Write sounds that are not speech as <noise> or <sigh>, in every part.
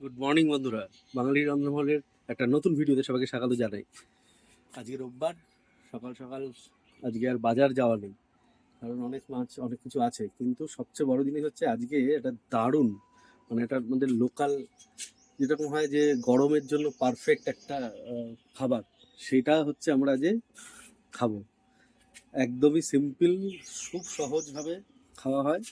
Good morning বন্ধুরা। বাঙালি রন্ধনমহলের একটা নতুন ভিডিওতে সবাইকে স্বাগত জানাই। আজকে রোববার, সকাল সকাল আজকে আর বাজার যাওয়া নেই, কারণ অনেক মাছ, অনেক কিছু আছে। কিন্তু সবচেয়ে বড় জিনিস হচ্ছে আজকে এটা দারুণ মানে এটা আমাদের লোকাল যেরকম হয় যে গরমের জন্য পারফেক্ট একটা খাবার, সেটা হচ্ছে আমরা যে খাব। একদমই সিম্পল খুব সহজভাবে খাওয়া হয়।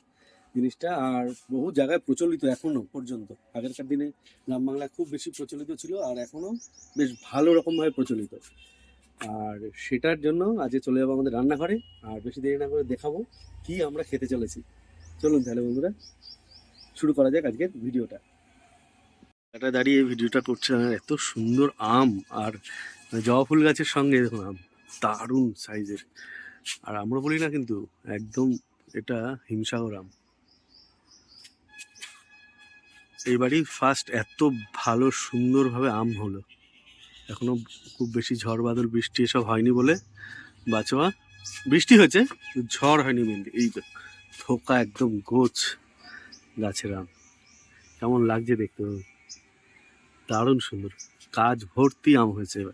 জিনিসটা আর বহু জায়গায় প্রচলিত এখনও পর্যন্ত। আগেরকার দিনে গ্রাম বাংলায় খুব বেশি প্রচলিত ছিল আর এখনও বেশ ভালো রকমভাবে প্রচলিত। আর সেটার জন্য আজকে চলে যাব আমাদের রান্নাঘরে আর বেশি দেরি না করে দেখাবো কি আমরা খেতে চলেছি। চলুন তাহলে বন্ধুরা, শুরু করা যাক আজকের ভিডিওটা। এটা দাঁড়িয়ে ভিডিওটা করছে আর এত সুন্দর আম আর জবা ফুল গাছের সঙ্গে দেখুন আম, দারুণ সাইজের। আর আমরা বলি না কিন্তু একদম এটা হিমসাগর আম। এইবারই ফার্স্ট এত ভালো সুন্দরভাবে আম হলো। এখনও খুব বেশি ঝড় বাদল, বৃষ্টি এসব হয়নি বলে। বাঁচোয়া বৃষ্টি হয়েছে, ঝড় হয়নি মেনলি এই থোকা একদম গোছ গাছের আম। কেমন লাগছে দেখতে দারুণ সুন্দর। কাজ ভর্তি আম হয়েছে এবার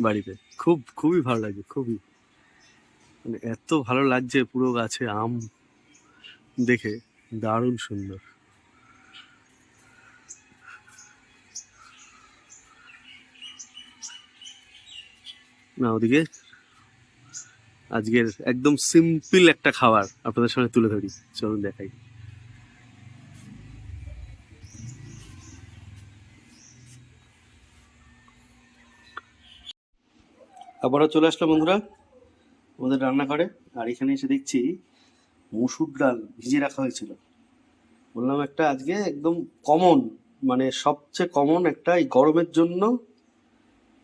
বাড়িতে। খুব, খুবই ভালো লাগছে, খুবই। মানে এত ভালো লাগছে পুরো গাছে আম দেখে। দারুণ সুন্দর। না, ওদিকে আজকের একদম সিম্পল একটা খাবার আপনাদের সামনে তুলে ধরি। চলুন দেখাই। আবারও চলে আসলো বন্ধুরা আমাদের রান্নাঘরে, আর এখানে এসে দেখছি মসুর ডাল ভিজিয়ে রাখা হয়েছিল। বললাম একটা আজকে একদম কমন মানে সবচেয়ে কমন একটা এই গরমের জন্য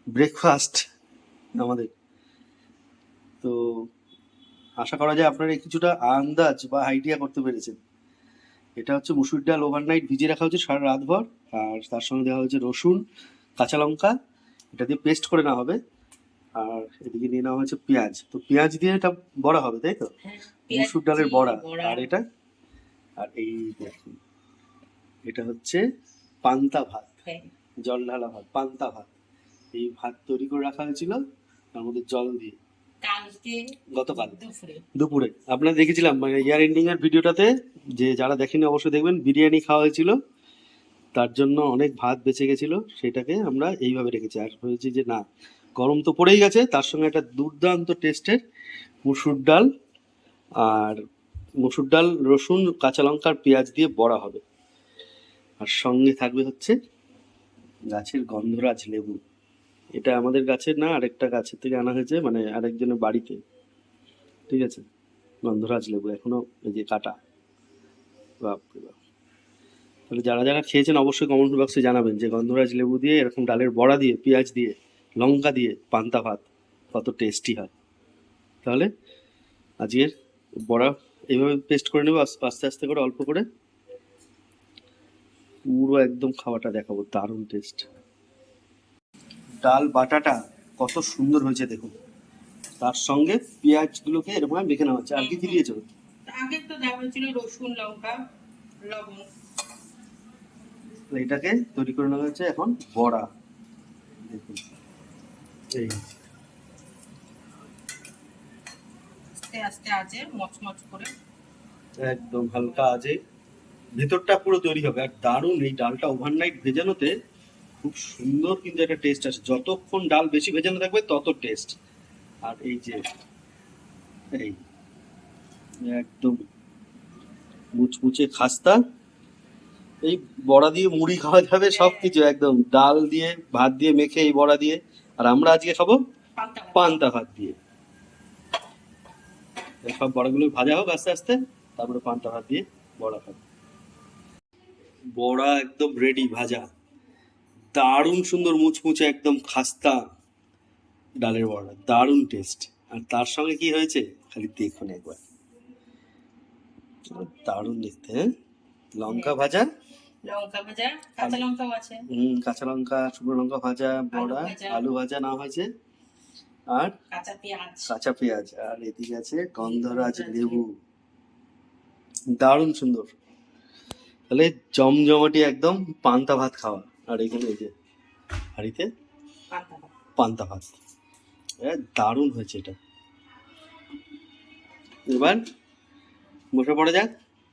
ব্রেকফাস্ট আমাদের। তো আশা করা যায় আপনারা কিছুটা আন্দাজ বা আইডিয়া করতে পেরেছেন। এটা হচ্ছে মুসুর ডাল ওভারনাইট ভিজিয়ে রাখা হচ্ছে সারা রাতভর আর তার সঙ্গে দেওয়া হয়েছে রসুন কাঁচা লঙ্কা এটা দিয়ে পেস্ট করে নেওয়া হবে। আর এদিকে নিয়ে নেওয়া হয়েছে পেঁয়াজ। তো পেঁয়াজ দিয়ে এটা বড়া হবে তাই তো? মুসুর ডালের বড়া। আর এটা আর এই দেখুন এটা হচ্ছে পান্তা ভাত জল ঢালা ভাত পান্তা ভাত। এই ভাত তৈরি করে রাখা হয়েছিল তার মধ্যে জল দিয়ে। গতকাল। দুপুরে। আপনারা দেখেছিলাম মানে ইয়ার এন্ডিং এর ভিডিওটাতে যে যারা দেখেনি অবশ্যই দেখবেন বিরিয়ানি খাওয়া হয়েছিল। তার জন্য অনেক ভাত বেঁচে গেছিল সেটাকে আমরা এইভাবে রেখেছি। আর হয়েছে যে না গরম তো পড়েই গেছে তার সঙ্গে একটা দুর্দান্ত টেস্টের মুসুর ডাল আর মুসুর ডাল রসুন কাঁচা লঙ্কার পেঁয়াজ দিয়ে বড়া হবে। আর সঙ্গে থাকবে হচ্ছে গাছের গন্ধরাজ লেবু। এটা আমাদের গাছের না, আরেকটা গাছের থেকে আনা হয়েছে মানে আরেকজনের বাড়িতে। ঠিক আছে? গন্ধরাজ লেবু, এখনও এই যে কাটা। বাপ। তাহলে যারা যারা খেয়েছেন, অবশ্যই কমেন্ট বক্সে জানাবেন যে গন্ধরাজ লেবু দিয়ে এরকম ডালের বড়া দিয়ে, পেঁয়াজ দিয়ে, লঙ্কা দিয়ে পান্তা ভাত কত টেস্টি হয়। তাহলে আজকের বড়া এইভাবে পেস্ট করে নেব, আস- আস্তে আস্তে করে অল্প করে। পুরো একদম খাওয়াটা দেখাবো, দারুণ টেস্ট ডাল বাটাটা কত সুন্দর হয়েছে দেখুন। তার সঙ্গে পেঁয়াজগুলোকে এরকম মেখে নেওয়া হচ্ছে। আর কি কি দিয়েছ? আগে তো দেওয়া হয়েছিল রসুন লঙ্কা লবণ। তো এটাকে তৈরি করে নেওয়া হয়েছে এখন বড়া। দেখুন। এই। আস্তে আস্তে আছে মচমচ করে। একদম হালকা আছে ভেতরটা পুরো তৈরি হবে। আর দারুণ এই ডালটা ওভারনাইট ভেজানোতে খুব সুন্দর কিন্তু একটা টেস্ট আছে যতক্ষণ ডাল বেশি ভেজানো থাকবে তত টেস্ট আর এই যে এই একদম মুচমুচে খাস্তা এই বড়া দিয়ে মুড়ি খাওয়া যাবে সব কিছু একদম ডাল দিয়ে ভাত দিয়ে মেখে এই বড়া দিয়ে। আর আমরা আজকে খাব পান্তা ভাত। দিয়ে। সব বড়াগুলো ভাজা হোক আস্তে আস্তে তারপরে পান্তা ভাত দিয়ে বড়া খাব। বড়া একদম রেডি ভাজা। দারুণ সুন্দর মুচমুচে একদম খাস্তা ডালের বড়া দারুণ টেস্ট আর তার সঙ্গে কি হয়েছে? খালি দেখুন একবার। দারুণ দেখতে হ্যাঁ? লঙ্কা ভাজা? লঙ্কা ভাজা কাঁচা লঙ্কাও আছে। হম কাঁচা লঙ্কা শুকনো লঙ্কা ভাজা বড়া আলু ভাজা না হয়েছে। আর? কাঁচা পেঁয়াজ। কাঁচা পেঁয়াজ। আর এদিকে আছে গন্ধরাজ। লেবু। দারুণ সুন্দর। তাহলে জমজমাটি একদম পান্তা ভাত খাওয়া। আর এখানে এই যে হাড়িতে? পান্তা ভাত। দারুণ হয়েছে এটা। এবার বসে পড়ে যাক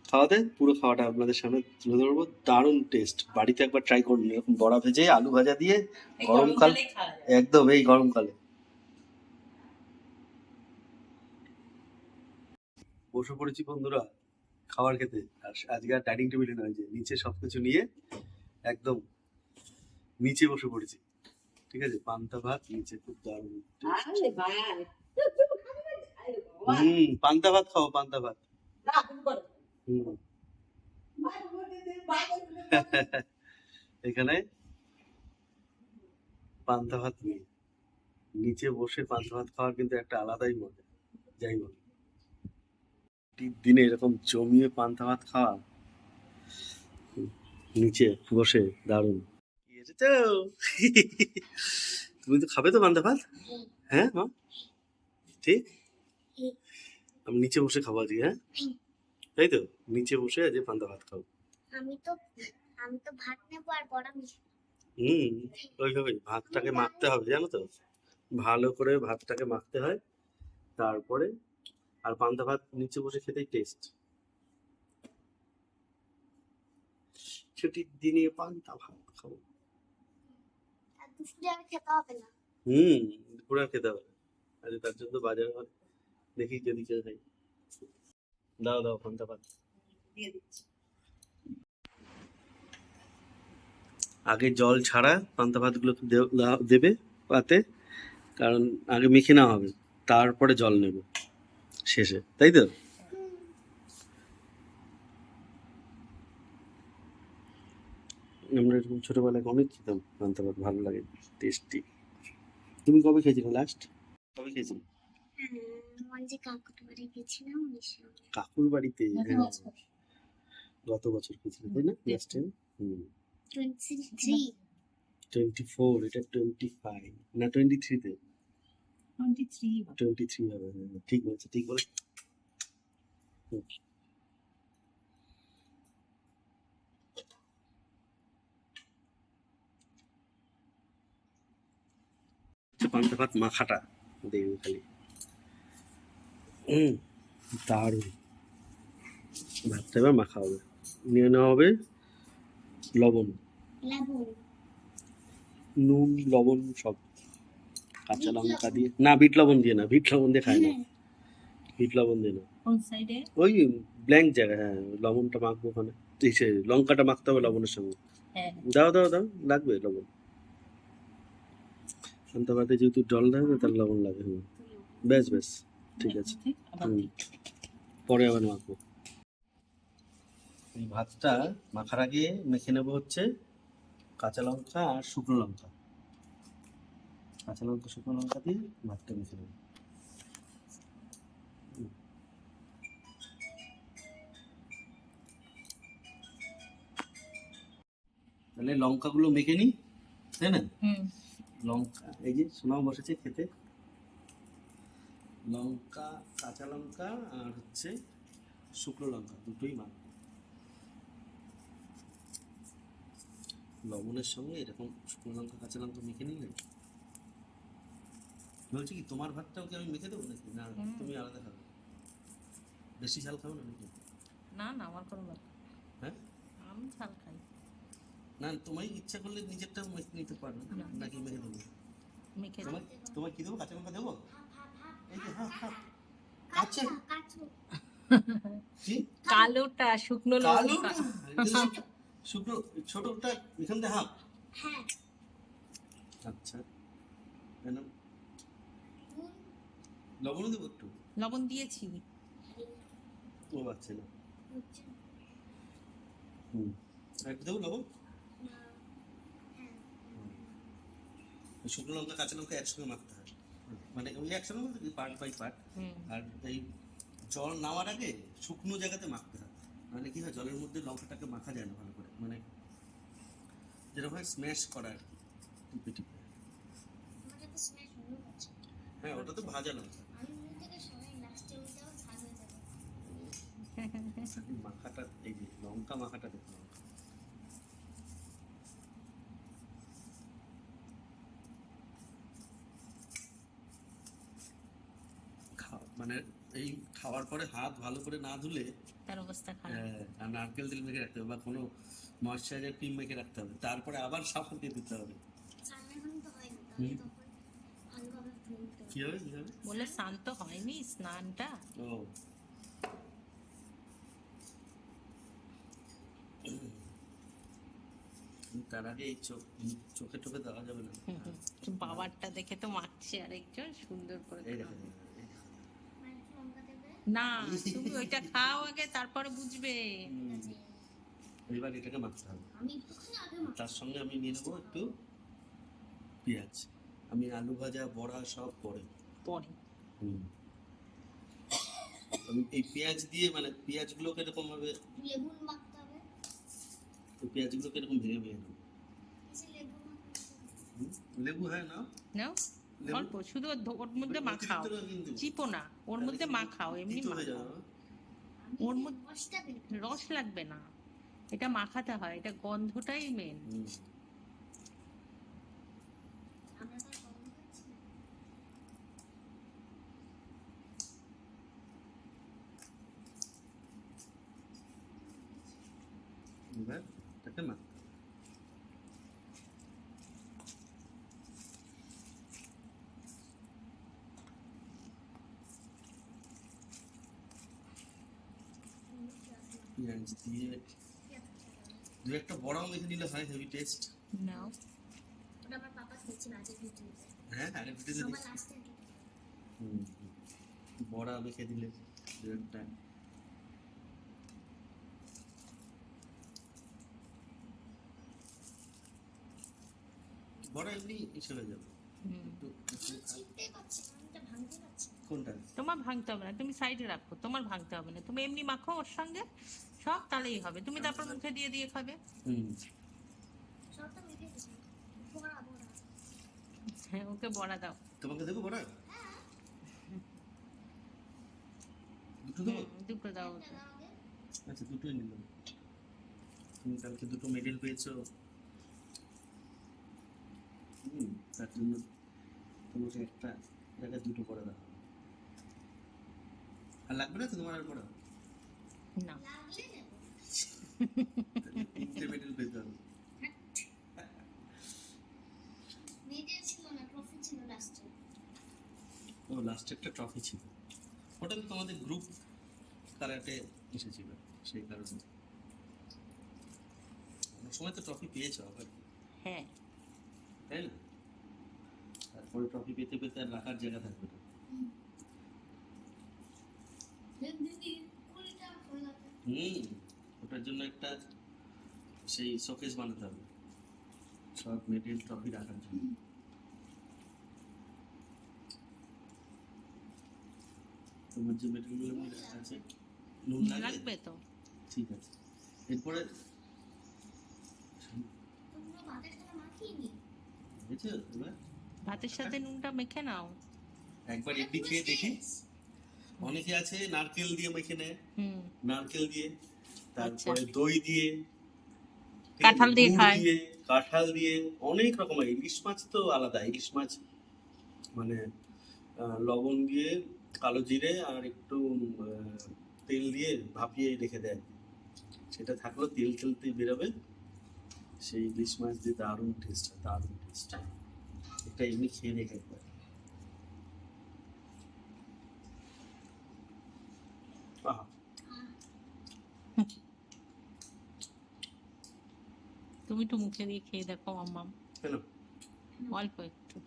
খাওয়াতে। পুরো খাওয়াটা আপনাদের সামনে তুলে ধরবো। দারুণ টেস্ট বাড়িতে একবার ট্রাই করুন। এরকম বড়া ভেজে আলু ভাজা দিয়ে গরমকাল। একদম এই গরমকালে বসে পড়েছি বন্ধুরা খাবার খেতে। আর আজকে আর ডাইনিং টেবিলে নয় যে নিচে সবকিছু নিয়ে একদম নিচে বসে পড়েছি। ঠিক আছে? পান্তা ভাত নিচে খুব দারুণ। হুম পান্তা ভাত খাও পান্তা ভাত। <laughs> এখানে পান্তা ভাত নিয়ে নিচে বসে পান্তা ভাত খাওয়ার কিন্তু একটা আলাদাই মজা। যাই বল দিনে এরকম জমিয়ে পান্তা ভাত খাওয়া নিচে বসে দারুণ। এসেছ? তুমি তো খাবে তো পান্তা ভাত? হ্যাঁ মা? ঠিক? আমি নিচে বসে খাব আজকে হ্যাঁ? তাই তো? নিচে বসে আজকে পান্তা ভাত খাব। আমি তো আমি তো ভাত নেব আর বড় হুম ওইভাবে ভাতটাকে মাখতে হবে জানো তো? ভালো করে ভাতটাকে মাখতে হয় তারপরে আর পান্তা ভাত নিচে বসে খেতেই টেস্ট ছুটির দিনে পান্তা ভাত খাব। দুপুরে আর খেতে হবে না। হুম দুপুরে আর খেতে হবে। আজ তার জন্য বাজার দেখি যদি কেউ খাই দাও দাও পান্তা ভাত আগে জল ছাড়া পান্তা ভাতগুলো দেবে পাতে কারণ আগে মেখে নেওয়া হবে। তারপরে জল নেবে শেষে। তাই তো? আমরা এরকম ছোটবেলায় অনেক খেতাম পান্তা ভাত ভালো লাগে টেস্টি তুমি কবে খেয়েছিলে লাস্ট কবে খেয়েছিলে? কাকুর বাড়িতে? গত হ্যাঁ, বছর। গত বছর খেয়েছিলে তাই না? Last time hmm. Twenty three twenty four এটা টোয়েন্টি ফাইভ না টোয়েন্টি থ্রিতে 23 হবে। টোয়েন্টি থ্রি হবে হ্যাঁ, ঠিক বলছে। ঠিক বলে পান্তা ভাত মাখাটা দেখবে খালি। হুম দারুণ। ভাতটা এবার মাখা হবে। নিয়ে নেওয়া হবে লবণ। নুন লবণ সব। কাঁচা লঙ্কা দিয়ে। না বিট লবণ দিয়ে না বিট লবণ দিয়ে খায় না। বিট লবণ দিয়ে না। ওই ব্ল্যাঙ্ক জায়গা হ্যাঁ লবণটা মাখবো ওখানে। লঙ্কাটা মাখতে হবে লবণের সঙ্গে। হ্যাঁ। দাও দাও দাও লাগবে লবণ। ভাতে যেহেতু জল না তাহলে লবণ লাগে হুম। বেশ বেশ ঠিক আছে। হুম। পরে আবার মাখবো। এই ভাতটা মাখার আগে মেখে নেব হচ্ছে কাঁচা লঙ্কা আর শুকনো লঙ্কা। কাঁচা লঙ্কা শুকনো লঙ্কা দিয়ে ভাতটা মেখে নেব। তাহলে লঙ্কাগুলো মেখে নিই তাই না? হুম। লঙ্কা এই যে সোনাও বসেছে খেতে। লঙ্কা কাঁচা লঙ্কা আর হচ্ছে শুকনো লঙ্কা দুটোই মাখবো। লবণের সঙ্গে এরকম শুকনো লঙ্কা কাঁচা লঙ্কা মেখে নিলে? বলছি কি তোমার ভাতটাও কি আমি মেখে দেবো নাকি? না। তুমি আলাদা খাবে। বেশি ঝাল খাবে না নাকি? না না আমার কোনো ব্যাপার না তোমায় ইচ্ছা করলে নিজেরটা মেখে নিতে পারো নাকি মেখে দেবো? মেখে তোমার তোমার কি দেবো? কাঁচা লঙ্কা দেবো? এই যে হ্যাঁ হ্যাঁ কাঁচা? আচ্ছা কাঁচু। কি? কালোটা শুকনো লঙ্কা। শুকনো ছোটটা এখান থেকে হাফ? হ্যাঁ। আচ্ছা। দেবো একটু? লবণ দিয়েছি। ও আচ্ছা। না বুঝছ? হুম। আর দেবো লবণ না, হ্যাঁ ওই শুকনো লঙ্কা কাঁচা লঙ্কা একসঙ্গে মাখতে হয়। মানে ওই একসঙ্গে বলতে পার্ট বাই পার্ট আর এই জল নামার আগে শুকনো জায়গাতে মাখতে হয়। মানে কি হয় জলের মধ্যে লঙ্কাটাকে মাখা যায় না ভালো করে। মানে যেরকম হয় স্ম্যাশ করা আর কি টিপে টিপে হয়ে হ্যাঁ ওটা তো ভাজা লঙ্কা। মাখাটা এই যে লঙ্কা মাখাটা দেখুন লঙ্কা। খাওয়া- মানে এই খাওয়ার পরে হাত ভালো করে না ধুলে তার অবস্থা খারাপ। হ্যাঁ, আর নারকেল তেল মেখে রাখতে হবে বা কোনো ময়শ্চারাইজার ক্রিম মেখে রাখতে হবে। তারপরে আবার সাবান দিয়ে দিতে হবে। কি হবে কি হবে? বলে শান্ত হয়নি স্নানটা। ও। তার আগে এই চোখ চোখে টোকে দেওয়া যাবে না। বাবারটা দেখে তো মাখছে আরেকজন সুন্দর করে এই খাওয়া। দেখো এই দেখো। মানে একটু লঙ্কা দেবে না তুমি ওইটা খাও আগে তারপরে বুঝবে। এবার এটাকে মাখতে হবে। আমি একটুখানি আগে মাখি। তার সঙ্গে আমি নিয়ে নেব একটু পেঁয়াজ। আমি আলু ভাজা বড়া সব পরে। পরে। হুম। আমি এই পেঁয়াজ দিয়ে মানে পেঁয়াজগুলোকে এরকম ভাবে? লেবু মাখতে হবে। তো পেঁয়াজগুলোকে এরকম ভেঙে ভেঙে নেব? লেবু। হ্যাঁ না? নাও। লেবু? অল্প শুধু ওর মধ্যে মাখাও। চিপো না ওর মধ্যে মাখাও এমনি মাখাও। ওর মধ্যে-। রস লাগবে না। এটা মাখাতে হয় এটা গন্ধটাই মেন। এবার মাখতে দিয়ে দু একটা মেখে নিলে হয় হেভি টেস্ট নাও ওটা আমার পাপা খেয়েছিল আজকে ভিডিওতে হ্যাঁ আগে ভিডিওতে দেখছি হুম। বড়া মেখে দিলে দু একটা বড়া এমনি যাবে। কোনটা? তোমার ভাঙতে হবে না তুমি সাইডে রাখো তোমার ভাঙতে হবে না। তুমি এমনি মাখো ওর সঙ্গে সব তাহলেই হবে। তুমি তারপর মুখে দিয়ে দিয়ে খাবে। হ্যাঁ ওকে বড়া দাও। তোমাকে দেবো বড়া? হ্যাঁ দুটো দেবো? হুম, দুটো দাও। দাও। আচ্ছা দুটোই নিলাম তুমি কালকে দুটো মেডেল পেয়েছ? হুম তার জন্য তোমাকে একটা জায়গায় দুটো করে দাও। আর লাগবে না তো তোমার আর পড়া না। লাগলে মেডেল পেতে হবে মেয়েদের ছিল না ট্রফি ছিল লাস্টে ও লাস্টে একটা ট্রফি ছিল। ওটা তো তোমাদের গ্রুপ কারাটে এসেছিল সেই কারণে। অনেক সময় তো ট্রফি পেয়েছ আবার। হ্যাঁ। তাই না? তারপরে ট্রফি পেতে পেতে আর রাখার জায়গা থাকবে না। হুম। ওটার জন্য একটা সেই শোকেস বানাতে হবে। সব মেডেল ট্রফি রাখার জন্য। তোমার যে মেডেলগুলো আছে নুন লাগবে? লাগবে তো। ঠিক আছে। এরপরে ভাতের সাথে নুনটা মেখে নাও। একবার এমনি খেয়ে দেখি। অনেকে আছে নারকেল দিয়ে মেখে নেয়। নারকেল দিয়ে। তারপরে দই দিয়ে কাঁঠাল দিয়ে খায়। কাঁঠাল দিয়ে অনেক রকমের ইলিশ মাছ তো আলাদা ইলিশ মাছ মানে লবণ দিয়ে কালো জিরে আর একটু তেল দিয়ে ভাপিয়ে রেখে দেয়। সেটা থাকলেও তেল তেলতে বেরোবে। সেই ইলিশ মাছ দিয়ে দারুণ টেস্ট হয় দারুণ টেস্ট এটা এমনি খেয়ে দেখে একবার আহা তুমি একটু মুখে দিয়ে খেয়ে দেখো আম্মাম কেন অল্প একটু।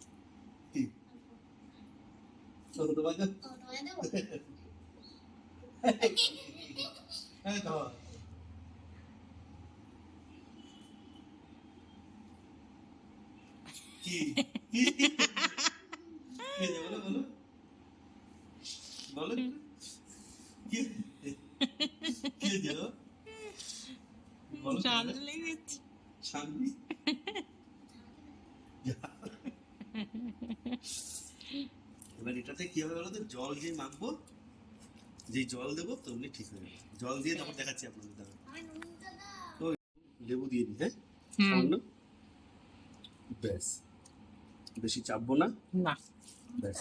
কি? হ্যাঁ বলো বলো। বলো কি কি যে বলো জাল লেগেছে শান্তি <laughs> এবার এটাতে কি হবে বলো তো জল যে মাখবো যেই জল দেবো তেমনি ঠিক হয়ে যাবে। জল দিয়ে তারপর দেখাচ্ছি আপনাদের আমার লেবু দিয়ে দিই হ্যাঁ? ব্যাস। বেশি চাপবো না। না। ব্যাস।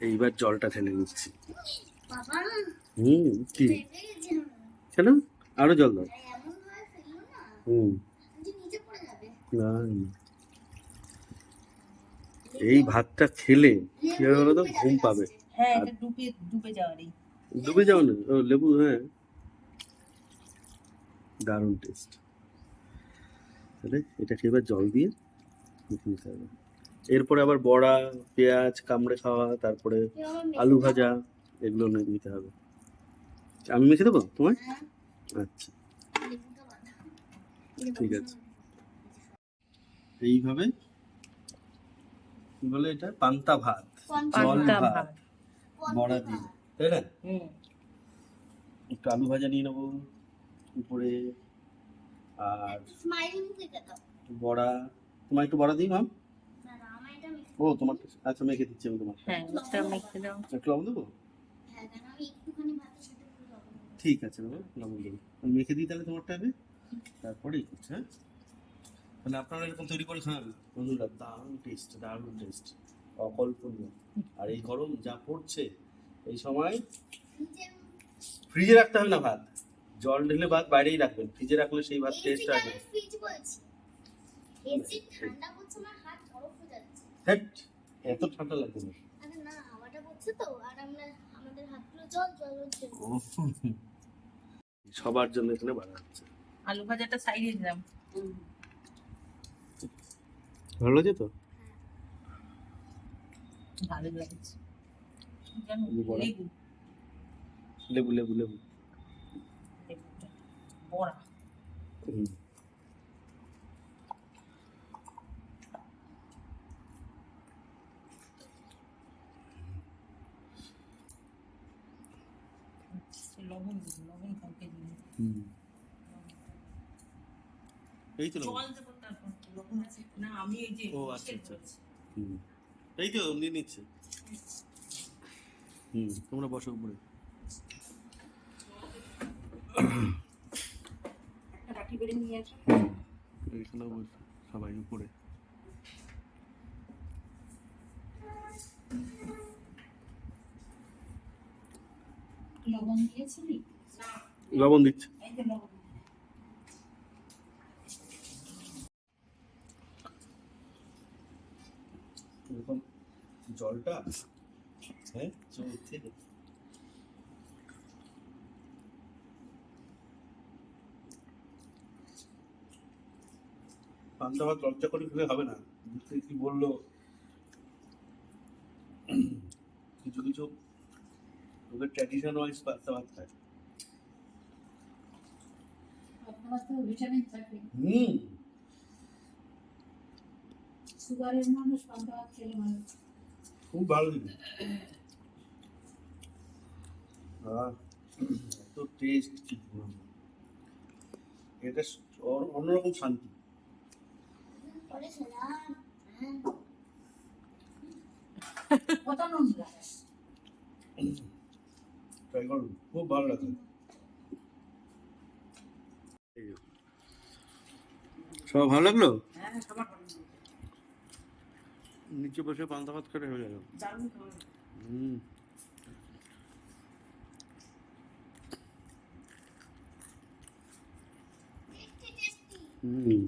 এইবার জলটা ঢেলে নিচ্ছি। বাবা। হুম কি। কেন? আরও জল দাও। হুম। যে নিচে পড়ে যাবে। না না। এই ভাতটা খেলে কি হবে তো ঘুম পাবে। হ্যাঁ এটা ডুবে ডুবে যাওয়ারই ডুবে যাও না? ও লেবু হ্যাঁ। দারুণ টেস্ট তাহলে এটাকে এবার জল দিয়ে মেখে নিতে হবে। এরপরে আবার বড়া পেঁয়াজ কামড়ে খাওয়া তারপরে আলু ভাজা এগুলো নে- নিতে হবে। আমি মেখে দেবো তোমায়? হ্যাঁ, আচ্ছা। ঠিক আছে। এইভাবে কি বলে এটা? পান্তা ভাত। জল ভাত। বড়া দিয়ে। তাই না? একটু আলু ভাজা নিয়ে নেব উপরে। আর স্মাইলিং থেকে দাও। বড়া। তোমার একটু বড়া দিই মাম ও তোমার আচ্ছা মেখে দিচ্ছি আমি তোমার হ্যাঁ মেখে দাও। একটু লবণ দেবো? হ্যাঁ আমি একটুখানি ভাতের সাথে একটু লবণ দেবো। ঠিক আছে বাবা লবণ দেবো আমি মেখে দিই তাহলে তোমারটা আগে তারপরে করছি হ্যাঁ? তাহলে আপনারা এরকম তৈরি করে খান। বন্ধুরা দারুণ টেস্ট দারুণ টেস্ট অকল্পনীয়। আর এই গরম যা পড়ছে এই সময় ফ্রিজে রাখতে হবে না ভাত। জল ঢেলে ভাত বাইরেই রাখবেন। ফ্রিজে রাখলে সেই ভাত টেস্ট আসবে। হয়ে এত ঠান্ডা লাগবে না। হাওয়াটা তো আর আমরা আমাদের হাতগুলো জল জল হচ্ছে সবার জন্য এখানে বাড়া হচ্ছে আলু ভাজাটা সাইডে দিলাম। ভালো লাগছে তো? ভালো লাগছে। লেবু। লেবু লেবু লেবু। বড়া। লবণ দিবি লবণ কাউকে দিবি হুম। এই তো না আমি এই যে ও, আচ্ছা, আচ্ছা। হুম। এই তো নিয়ে নিচ্ছে। হুম তোমরা বসো উপরে। নিয়ে বসো সবাই উপরে। লবণ দিয়েছিলি? লবণ দিচ্ছে। জলটা হ্যাঁ পান্তা ভাত লজ্জা করে খেলে হবে না। কি বলল? কিছু কিছু, ওদের ট্র্যাডিশন ওয়াইজ পান্তা ভাত খায় আপনার তো ভিটামিন থাকে হুম। সুগারের মানুষ পান্তা খেলে মানুষ খুব ভালো আহ, এত টেস্ট কি এটা অন্যরকম শান্তি। হ্যাঁ। ট্রাই করুন খুব ভালো লাগে সব ভালো লাগল? হ্যাঁ সবার ভালো লাগে। নিচে বসে পান্তা ভাত করে হয়ে গেল। হুম।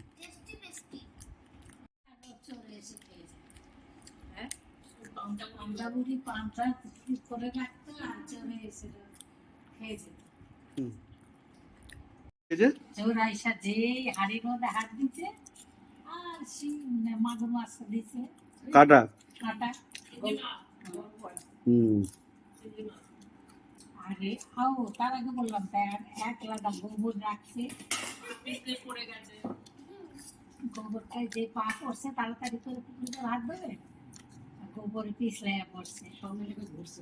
হ্যাঁ? আমরা বুড়ি পান্তা করে রাখতো আর চলে এসে খেয়েছে হুম। এই যে? চোর আইসা যে হাড়ির মধ্যে হাত দিচ্ছে আর সে মাগুর মাছটা দিচ্ছে কাটা? কাটা। হুম। আরে আও তার আগে বললাম তাই আর এক লাদা গোবর রাখছে। গোবরটায় যে পা পড়ছে তাড়াতাড়ি করে পুকুরে হাত দেবে। গোবরে পিছলে পড়ছে সঙ্গে লেগে ঘুরছে।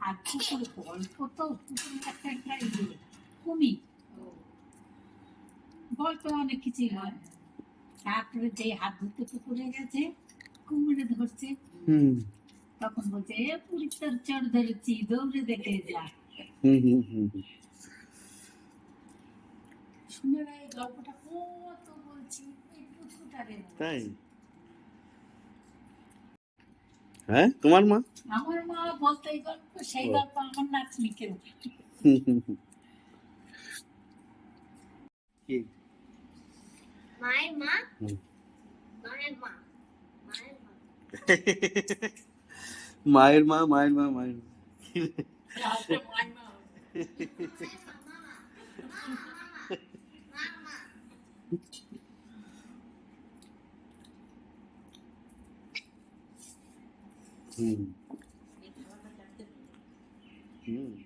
আর পুকুরে গল্প তো পুকুরে একটা কুমির। গল্প অনেক কিছুই হয়। তারপরে যে হাত ধুতে পুকুরে গেছে কুমিরে ধরছে তখন বলছে এ তোর চড় ধরেছি দৌড়ে দেখে যা। শুনে এই গল্পটা কত বলছি এই তাই? হ্যাঁ তোমার মা? আমার মা বলতে এই গল্প সেই গল্প আমার নাতনি কেউ হুম হুম হুম। কি মায়ের মা হুম। মায়ের মা মায়ের মা মায়ের মা মায়ের মা মায়ের মা। মায়ের মা মামা মামা মামা হুম হুম আবার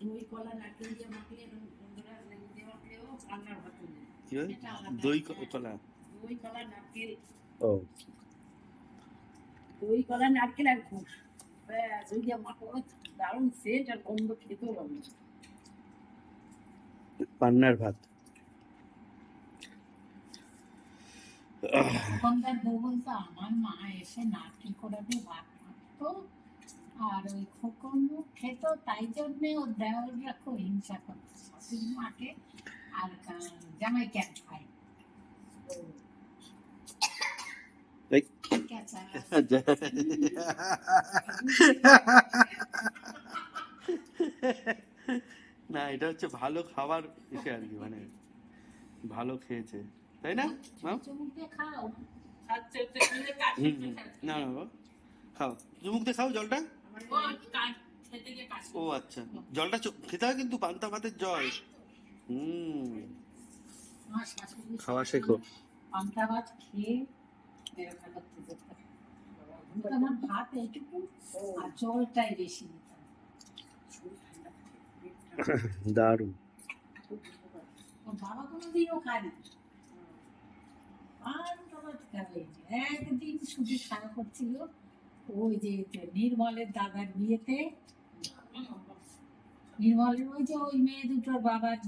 দই কলা নারকেল দিয়ে মাখলে বন্ধুরা লেবু দিয়ে মাখলেও রান্নার ভাত নেই কি এটা আলাদা দই কলা? দই কলা নারকেল। ও। দই কলা নারকেল আর ঘুষ। ব্যাস দিয়ে মাখো দারুণ সেন্ট আর গন্ধ খেতেও ভালো পান্নার ভাত। ওখানকার বউ বলতো আমার মা এসে নারকেল কোড়াতে ভাত মাখতো আর ওই খোকন খেত তাই জন্যে ও দেওয়ালরা খুব হিংসা করতো। শাশুড়ি মাকে আর জামাই ক্যাট খায়। না এটা হচ্ছে ভালো খাবার এসে আর কি মানে ভালো খেয়েছে। তাই না খাও। হুম হুম। না না খাও। চুমুক দিয়ে খাও জলটা। ও আচ্ছা। জলটা খেতে হয় কিন্তু পান্তা ভাতের জল। হুম। খাওয়া শেখো। পান্তা ভাত খেয়ে আমার ভাত এইটুকু আর জলটাই বেশি নিতাম। <coughs> দারুণ। বাবা কোনোদিনও খায় না পান্তা একদিন শুধু খাওয়া করছিল ওই যে নির্মলের দাদার বিয়েতে? নির্মলের ওই যে ওই মেয়ে দুটোর বাবার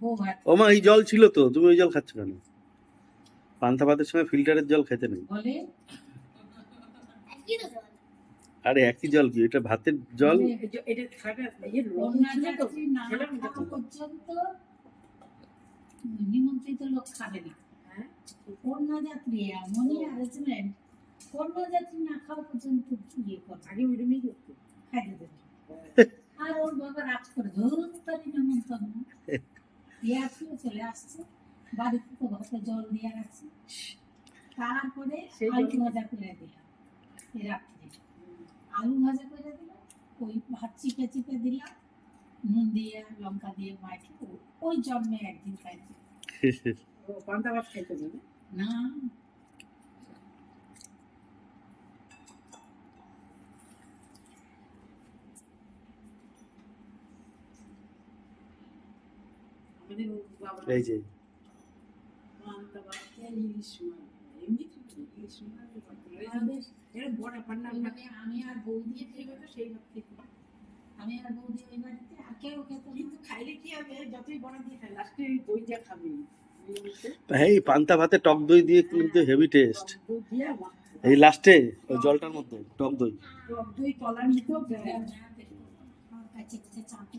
বউ ভাত ও মা এই জল ছিল তো তুমি ওই জল খাচ্ছ কেন? পান্তা ভাতের সময় ফিল্টারের জল খেতে নেই। বলে? আরে একই জল কি? এটা ভাতের জল? পর্যন্ত নিমন্ত্রিত লোক খাবে না। কন্যা যাত্রী এমনই অ্যারেঞ্জমেন্ট কন্যা যাত্রী না খাওয়া পর্যন্ত ইয়ে করে আগে ওই রুমই করতো খাইতে দেবে আর ওর বাবা রাত করে ধরুন তারই নেমন্তন্ন ইয়ার্কিও চলে আসছে বাড়িতে তো ভাতে জল দিয়ে রাখছে তারপরে আলু ভাজা করে দিলাম রাত্রে। আলু ভাজা করে দিলাম ওই ভাত চিপে চিপে দিলাম নুন দিয়ে লঙ্কা দিয়ে মাখে ওই জন্মে একদিন খাইছে। পান্তা ভাত খাইতে না না আমাদের বাবা এই যে পান্তা ভাত খেয়ে ইলিশ মাছ এমনি তো ইলিশ মাছ আমাদের এরা বড় পান্না ভাত মানে আমি আর বৌদি খেয়ে তো সেই আমি আর বৌদি ওই বাড়িতে কেউ খেত কিন্তু খাইলে কি হবে? যতই বড় দিয়ে খাই লাস্টে ওই দইটা খাবে। এই পান্তা ভাতে টক দই দিয়ে কিন্তু হেভি টেস্ট ভাত খাবে। এই লাস্টে ওই জলটার মধ্যে টক দই। টক দই কলা নিতেও দেয় আমার কাছে কাছে চাপে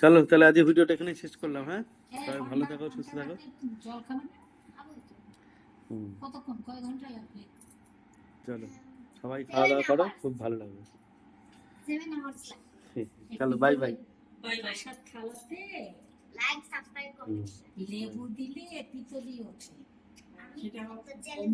চলো তাহলে আজকে ভিডিওটা এখানে শেষ করলাম হ্যাঁ? হ্যাঁ, সবাই ভালো থাকো সুস্থ থাকো। চলো সবাই খাওয়া দাওয়া করো খুব ভালো লাগবে। সেভেন আওয়ার্স লাগে চলো বাই বাই লেবু দিলে পিতলি ওঠে। সেটা এই